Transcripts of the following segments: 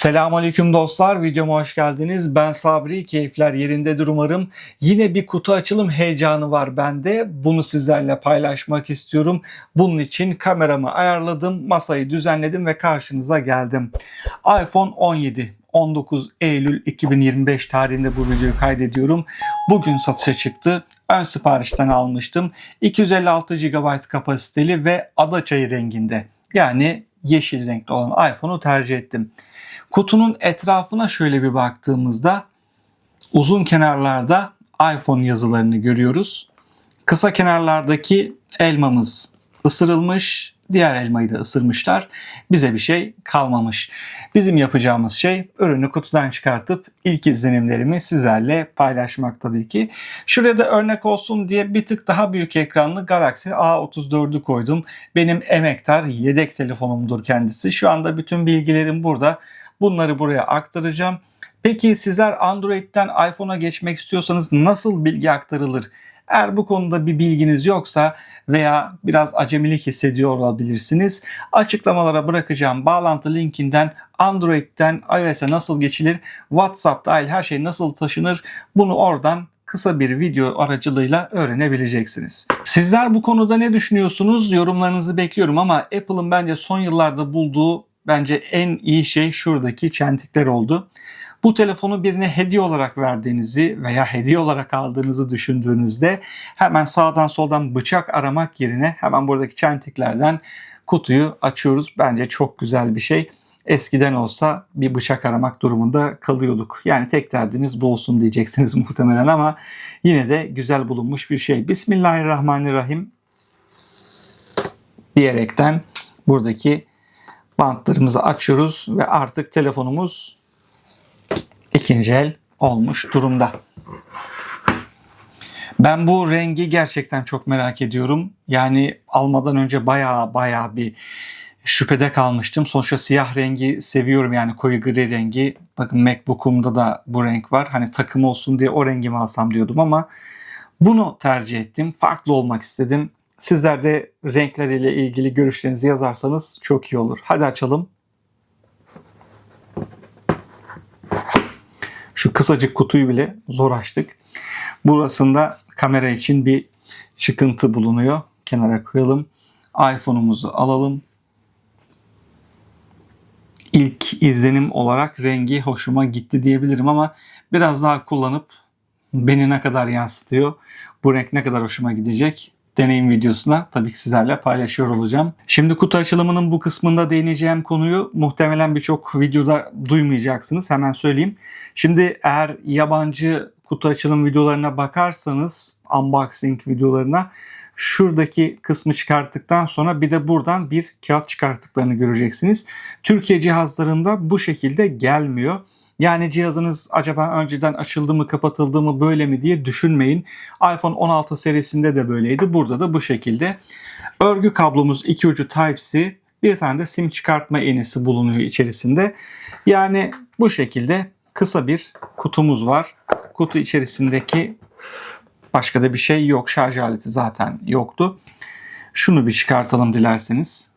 Selamünaleyküm dostlar. Videoma hoş geldiniz. Ben Sabri. Keyifler yerindedir umarım. Yine bir kutu açılım heyecanı var bende. Bunu sizlerle paylaşmak istiyorum. Bunun için kameramı ayarladım, masayı düzenledim ve karşınıza geldim. iPhone 17 19 Eylül 2025 tarihinde bu videoyu kaydediyorum. Bugün satışa çıktı. Ön siparişten almıştım. 256 GB kapasiteli ve ada çayı renginde. Yani yeşil renkli olan iPhone'u tercih ettim. Kutunun etrafına şöyle bir baktığımızda uzun kenarlarda iPhone yazılarını görüyoruz. Kısa kenarlardaki elmamız ısırılmış, diğer elmayı da ısırmışlar. Bize bir şey kalmamış. Bizim yapacağımız şey ürünü kutudan çıkartıp ilk izlenimlerimi sizlerle paylaşmak tabii ki. Şuraya da örnek olsun diye bir tık daha büyük ekranlı Galaxy A34'ü koydum. Benim emektar yedek telefonumdur kendisi. Şu anda bütün bilgilerim burada. Bunları buraya aktaracağım. Peki sizler Android'den iPhone'a geçmek istiyorsanız nasıl bilgi aktarılır? Eğer bu konuda bir bilginiz yoksa veya biraz acemilik hissediyor olabilirsiniz. Açıklamalara bırakacağım bağlantı linkinden Android'den iOS'e nasıl geçilir, WhatsApp dahil her şey nasıl taşınır bunu oradan kısa bir video aracılığıyla öğrenebileceksiniz. Sizler bu konuda ne düşünüyorsunuz? Yorumlarınızı bekliyorum ama Apple'ın bence son yıllarda bulduğu bence en iyi şey şuradaki çentikler oldu. Bu telefonu birine hediye olarak verdiğinizi veya hediye olarak aldığınızı düşündüğünüzde hemen sağdan soldan bıçak aramak yerine hemen buradaki çentiklerden kutuyu açıyoruz. Bence çok güzel bir şey. Eskiden olsa bir bıçak aramak durumunda kalıyorduk. Yani tek derdiniz bu olsun diyeceksiniz muhtemelen ama yine de güzel bulunmuş bir şey. Bismillahirrahmanirrahim diyerekten buradaki bantlarımızı açıyoruz ve artık telefonumuz ikinci el olmuş durumda. Ben bu rengi gerçekten çok merak ediyorum. Yani almadan önce baya baya bir şüphede kalmıştım. Sonuçta siyah rengi seviyorum yani koyu gri rengi. Bakın MacBook'umda da bu renk var. Hani takım olsun diye o rengi mi alsam diyordum ama bunu tercih ettim. Farklı olmak istedim. Sizler de renkleriyle ilgili görüşlerinizi yazarsanız çok iyi olur. Hadi açalım. Şu kısacık kutuyu bile zor açtık. Burasında kamera için bir çıkıntı bulunuyor. Kenara koyalım. iPhone'umuzu alalım. İlk izlenim olarak rengi hoşuma gitti diyebilirim ama biraz daha kullanıp beni ne kadar yansıtıyor, bu renk ne kadar hoşuma gidecek deneyim videosuna tabii ki sizlerle paylaşıyor olacağım. Şimdi kutu açılımının bu kısmında değineceğim konuyu muhtemelen birçok videoda duymayacaksınız. Hemen söyleyeyim. Şimdi eğer yabancı kutu açılım videolarına bakarsanız, unboxing videolarına şuradaki kısmı çıkarttıktan sonra bir de buradan bir kağıt çıkarttıklarını göreceksiniz. Türkiye cihazlarında bu şekilde gelmiyor. Yani cihazınız acaba önceden açıldı mı kapatıldı mı böyle mi diye düşünmeyin. iPhone 16 serisinde de böyleydi. Burada da bu şekilde. Örgü kablomuz iki ucu Type-C. Bir tane de sim çıkartma iğnesi bulunuyor içerisinde. Yani bu şekilde kısa bir kutumuz var. Kutu içerisindeki başka da bir şey yok. Şarj aleti zaten yoktu. Şunu bir çıkartalım dilerseniz.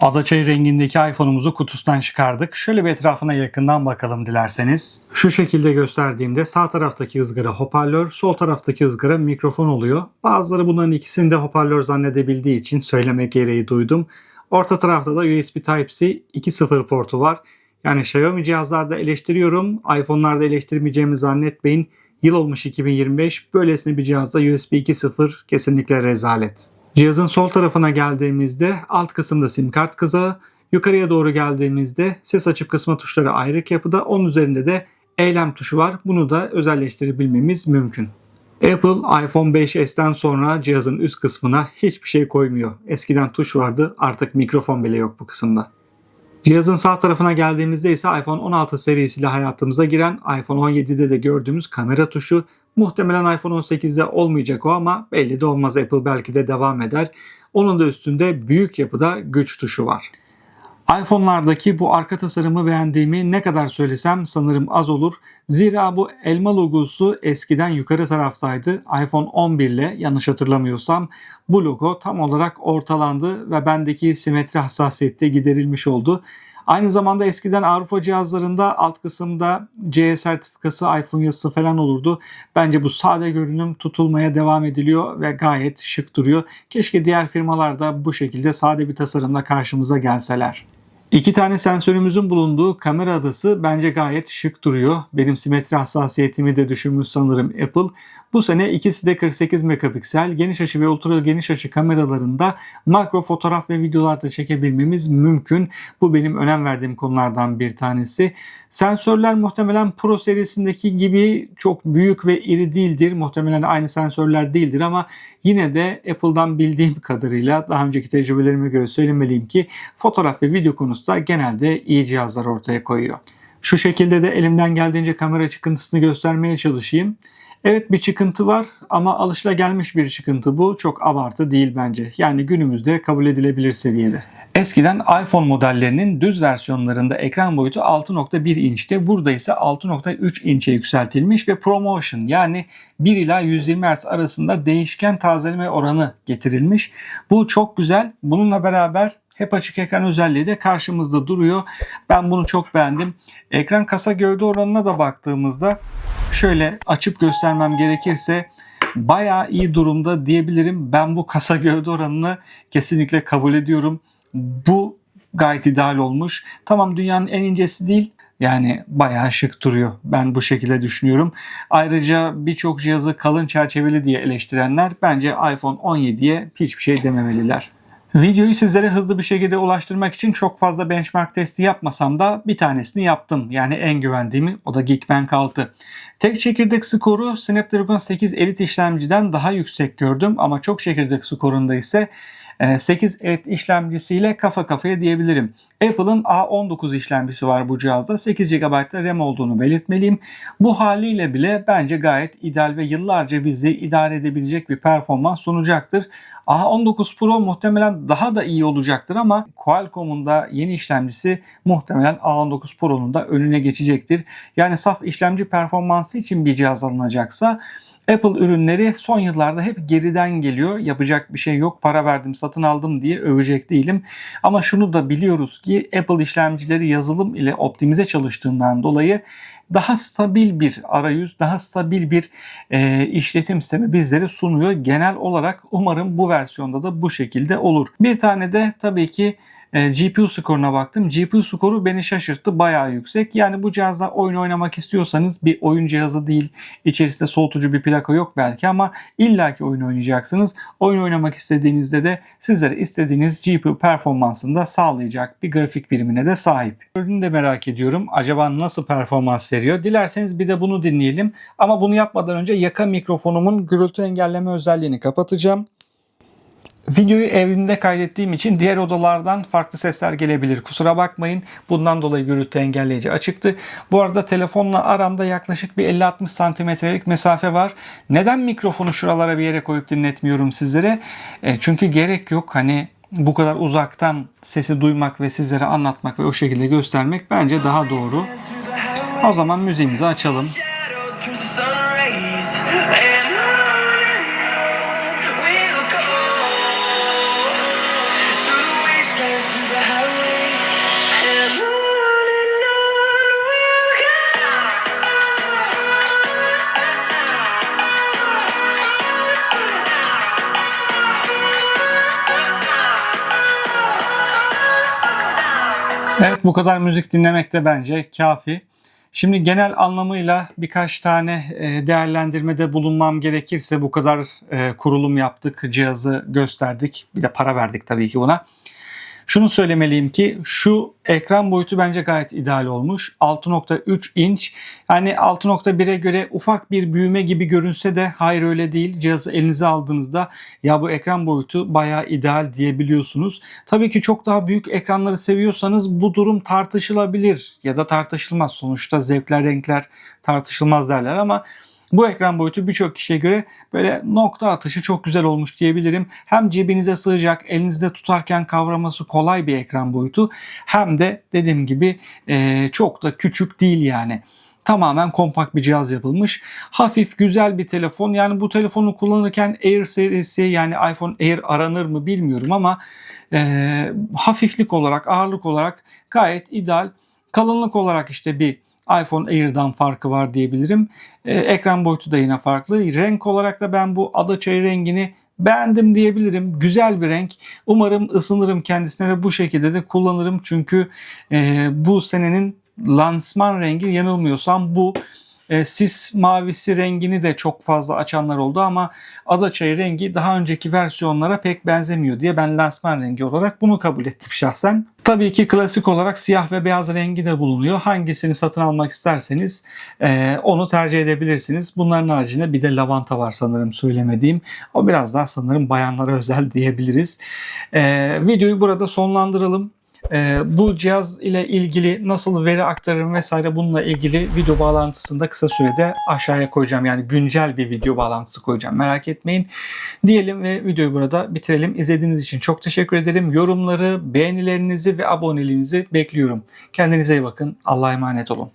Adaçayı rengindeki iPhone'umuzu kutusundan çıkardık. Şöyle bir etrafına yakından bakalım dilerseniz. Şu şekilde gösterdiğimde sağ taraftaki ızgara hoparlör, sol taraftaki ızgara mikrofon oluyor. Bazıları bunların ikisini de hoparlör zannedebildiği için söylemek gereği duydum. Orta tarafta da USB Type-C 2.0 portu var. Yani Xiaomi cihazlarda eleştiriyorum. iPhone'larda eleştirmeyeceğimi zannetmeyin. Yıl olmuş 2025. Böylesine bir cihazda USB 2.0 kesinlikle rezalet. Cihazın sol tarafına geldiğimizde alt kısımda sim kart kızağı, yukarıya doğru geldiğimizde ses açıp kısma tuşları ayrık yapıda, onun üzerinde de eylem tuşu var. Bunu da özelleştirebilmemiz mümkün. Apple iPhone 5s'ten sonra cihazın üst kısmına hiçbir şey koymuyor. Eskiden tuş vardı artık mikrofon bile yok bu kısımda. Cihazın sağ tarafına geldiğimizde ise iPhone 16 serisiyle hayatımıza giren iPhone 17'de de gördüğümüz kamera tuşu Muhtemelen iPhone 18'de olmayacak o ama belli de olmaz Apple belki de devam eder. Onun da üstünde büyük yapıda güç tuşu var. iPhone'lardaki bu arka tasarımı beğendiğimi ne kadar söylesem sanırım az olur. Zira bu elma logosu eskiden yukarı taraftaydı. iPhone 11 ile yanlış hatırlamıyorsam bu logo tam olarak ortalandı ve bendeki simetri hassasiyette giderilmiş oldu. Aynı zamanda eskiden Avrupa cihazlarında alt kısımda CE sertifikası iPhone yazısı falan olurdu. Bence bu sade görünüm tutulmaya devam ediliyor ve gayet şık duruyor. Keşke diğer firmalar da bu şekilde sade bir tasarımla karşımıza gelseler. İki tane sensörümüzün bulunduğu kamera adası bence gayet şık duruyor. Benim simetri hassasiyetimi de düşünmüş sanırım Apple. Bu sene ikisi de 48 megapiksel geniş açı ve ultra geniş açı kameralarında makro fotoğraf ve videolar da çekebilmemiz mümkün. Bu benim önem verdiğim konulardan bir tanesi. Sensörler muhtemelen Pro serisindeki gibi çok büyük ve iri değildir. Muhtemelen aynı sensörler değildir ama yine de Apple'dan bildiğim kadarıyla daha önceki tecrübelerime göre söylemeliyim ki fotoğraf ve video konusunda genelde iyi cihazlar ortaya koyuyor. Şu şekilde de elimden geldiğince kamera çıkıntısını göstermeye çalışayım. Evet bir çıkıntı var ama alışılagelmiş bir çıkıntı bu. Çok abartı değil bence. Yani günümüzde kabul edilebilir seviyede. Eskiden iPhone modellerinin düz versiyonlarında ekran boyutu 6.1 inçte. Burada ise 6.3 inçe yükseltilmiş ve ProMotion yani 1 ila 120 Hz arasında değişken tazeleme oranı getirilmiş. Bu çok güzel. Bununla beraber hep açık ekran özelliği de karşımızda duruyor. Ben bunu çok beğendim. Ekran kasa gövde oranına da baktığımızda şöyle açıp göstermem gerekirse bayağı iyi durumda diyebilirim. Ben bu kasa gövde oranını kesinlikle kabul ediyorum. Bu gayet ideal olmuş. Tamam dünyanın en incesi değil yani bayağı şık duruyor. Ben bu şekilde düşünüyorum. Ayrıca birçok cihazı kalın çerçeveli diye eleştirenler bence iPhone 17'ye hiçbir şey dememeliler. Videoyu sizlere hızlı bir şekilde ulaştırmak için çok fazla benchmark testi yapmasam da bir tanesini yaptım. Yani en güvendiğimi o da Geekbench 6. Tek çekirdek skoru Snapdragon 8 Elite işlemciden daha yüksek gördüm ama çok çekirdek skorunda ise 8 Elite işlemcisiyle kafa kafaya diyebilirim. Apple'ın A19 işlemcisi var bu cihazda. 8 GB RAM olduğunu belirtmeliyim. Bu haliyle bile bence gayet ideal ve yıllarca bizi idare edebilecek bir performans sunacaktır. A19 Pro muhtemelen daha da iyi olacaktır ama Qualcomm'un da yeni işlemcisi muhtemelen A19 Pro'nun da önüne geçecektir. Yani saf işlemci performansı için bir cihaz alınacaksa Apple ürünleri son yıllarda hep geriden geliyor. Yapacak bir şey yok. Para verdim, satın aldım diye övecek değilim. Ama şunu da biliyoruz ki Apple işlemcileri yazılım ile optimize çalıştığından dolayı daha stabil bir arayüz, daha stabil bir e, işletim sistemi bizlere sunuyor. Genel olarak umarım bu versiyonda da bu şekilde olur. Bir tane de tabii ki e, GPU skoruna baktım. GPU skoru beni şaşırttı. Bayağı yüksek. Yani bu cihazla oyun oynamak istiyorsanız bir oyun cihazı değil. İçerisinde soğutucu bir plaka yok belki ama illaki oyun oynayacaksınız. Oyun oynamak istediğinizde de sizlere istediğiniz GPU performansını da sağlayacak bir grafik birimine de sahip. Ürünü de merak ediyorum. Acaba nasıl performans veriyor? Dilerseniz bir de bunu dinleyelim. Ama bunu yapmadan önce yaka mikrofonumun gürültü engelleme özelliğini kapatacağım. Videoyu evimde kaydettiğim için diğer odalardan farklı sesler gelebilir. Kusura bakmayın. Bundan dolayı gürültü engelleyici açıktı. Bu arada telefonla aramda yaklaşık bir 50-60 santimetrelik mesafe var. Neden mikrofonu şuralara bir yere koyup dinletmiyorum sizlere? E, çünkü gerek yok. Hani bu kadar uzaktan sesi duymak ve sizlere anlatmak ve o şekilde göstermek bence daha doğru. O zaman müziğimizi açalım. Evet bu kadar müzik dinlemek de bence kafi. Şimdi genel anlamıyla birkaç tane e, değerlendirmede bulunmam gerekirse bu kadar e, kurulum yaptık, cihazı gösterdik. Bir de para verdik tabii ki buna. Şunu söylemeliyim ki şu ekran boyutu bence gayet ideal olmuş. 6.3 inç. Yani 6.1'e göre ufak bir büyüme gibi görünse de hayır öyle değil. Cihazı elinize aldığınızda ya bu ekran boyutu bayağı ideal diyebiliyorsunuz. Tabii ki çok daha büyük ekranları seviyorsanız bu durum tartışılabilir ya da tartışılmaz. Sonuçta zevkler, renkler tartışılmaz derler ama Bu ekran boyutu birçok kişiye göre böyle nokta atışı çok güzel olmuş diyebilirim. Hem cebinize sığacak, elinizde tutarken kavraması kolay bir ekran boyutu. Hem de dediğim gibi e, çok da küçük değil yani tamamen kompakt bir cihaz yapılmış. Hafif güzel bir telefon. Yani bu telefonu kullanırken Air serisi yani iPhone Air aranır mı bilmiyorum ama e, hafiflik olarak, ağırlık olarak gayet ideal. Kalınlık olarak işte bir iPhone Air'dan farkı var diyebilirim. E, ekran boyutu da yine farklı. Renk olarak da ben bu adaçayı rengini beğendim diyebilirim. Güzel bir renk. Umarım ısınırım kendisine ve bu şekilde de kullanırım. Çünkü e, bu senenin lansman rengi yanılmıyorsam bu. E, sis mavisi rengini de çok fazla açanlar oldu ama adaçayı rengi daha önceki versiyonlara pek benzemiyor diye ben lansman rengi olarak bunu kabul ettim şahsen. Tabii ki klasik olarak siyah ve beyaz rengi de bulunuyor. Hangisini satın almak isterseniz e, onu tercih edebilirsiniz. Bunların haricinde bir de lavanta var sanırım söylemediğim. O biraz daha sanırım bayanlara özel diyebiliriz. E, videoyu burada sonlandıralım. Ee, bu cihaz ile ilgili nasıl veri aktarırım vesaire bununla ilgili video bağlantısını da kısa sürede aşağıya koyacağım. Yani güncel bir video bağlantısı koyacağım. Merak etmeyin. Diyelim ve videoyu burada bitirelim. İzlediğiniz için çok teşekkür ederim. Yorumları, beğenilerinizi ve aboneliğinizi bekliyorum. Kendinize iyi bakın. Allah'a emanet olun.